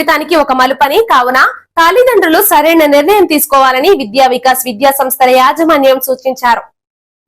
జీవితానికి ఒక మలుపని కావున తల్లిదండ్రులు సరైన నిర్ణయం తీసుకోవాలని విద్యా వికాస్ విద్యా సంస్థల యాజమాన్యం సూచించారు.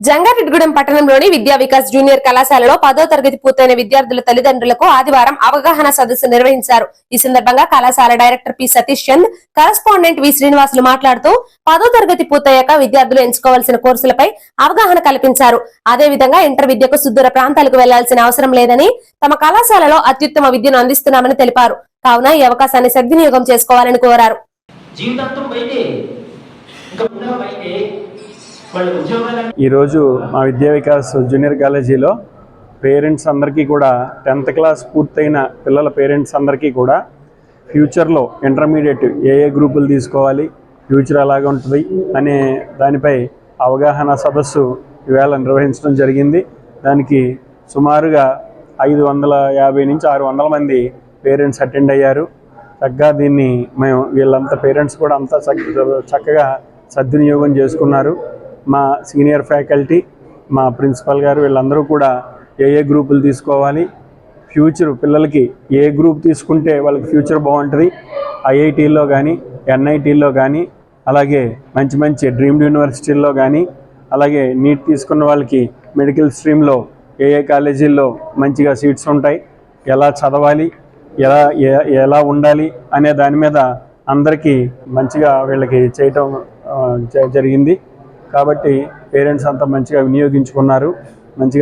జంగారెడ్డిగూడెం పట్టణంలోని విద్యా వికాస్ జూనియర్ కళాశాలలో పదో తరగతి పూర్తయిన విద్యార్థుల తల్లిదండ్రులకు ఆదివారం అవగాహన సదస్సు నిర్వహించారు. ఈ సందర్భంగా కళాశాల director P Satish Chand correspondent V Srinivasulu మాట్లాడుతూ పదో తరగతి పూర్తయ్యాక విద్యార్థులు ఎంచుకోవాల్సిన కోర్సులపై అవగాహన కల్పించారు. అదే విధంగా ఇంటర్ విద్యకు సుదూర ప్రాంతాలకు వెళ్ళాల్సిన అవసరం లేదని తమ కళాశాలలో అత్యుత్తమ విద్యను అందిస్తున్నామని తెలిపారు. కావున ఈ అవకాశాన్ని సద్వినియోగం చేసుకోవాలని కోరారు. ఈరోజు మా విద్యా వికాస్ జూనియర్ కాలేజీలో పేరెంట్స్ అందరికీ కూడా టెన్త్ క్లాస్ పూర్తయిన పిల్లల పేరెంట్స్ అందరికీ కూడా ఫ్యూచర్లో ఇంటర్మీడియట్ ఏ ఏ గ్రూపులు తీసుకోవాలి ఫ్యూచర్ ఎలాగ ఉంటుంది అనే దానిపై అవగాహన సదస్సు ఈవేళ నిర్వహించడం జరిగింది. దానికి సుమారుగా ఐదు వందల యాభై నుంచి ఆరు వందల మంది పేరెంట్స్ అటెండ్ అయ్యారు. చక్కగా దీన్ని మేము వీళ్ళంతా పేరెంట్స్ కూడా అంతా చక్క- చక్కగా సద్వినియోగం చేసుకున్నారు. మా సీనియర్ ఫ్యాకల్టీ మా ప్రిన్సిపల్ గారు వీళ్ళందరూ కూడా ఏ ఏ గ్రూపులు తీసుకోవాలి ఫ్యూచర్ పిల్లలకి ఏ గ్రూప్ తీసుకుంటే వాళ్ళకి ఫ్యూచర్ బాగుంటుంది ఐఐటీల్లో కానీ ఎన్ఐటీల్లో కానీ అలాగే మంచి మంచి డ్రీమ్డ్ యూనివర్సిటీల్లో కానీ అలాగే నీట్ తీసుకున్న వాళ్ళకి మెడికల్ స్ట్రీమ్లో ఏ ఏ కాలేజీల్లో మంచిగా సీట్స్ ఉంటాయి ఎలా చదవాలి ఎలా ఎలా ఉండాలి అనే దాని మీద అందరికీ మంచిగా వీళ్ళకి చేయటం జరిగింది. కాబట్టి పేరెంట్స్ అంతా మంచిగా వినియోగించుకున్నారు. మంచిగా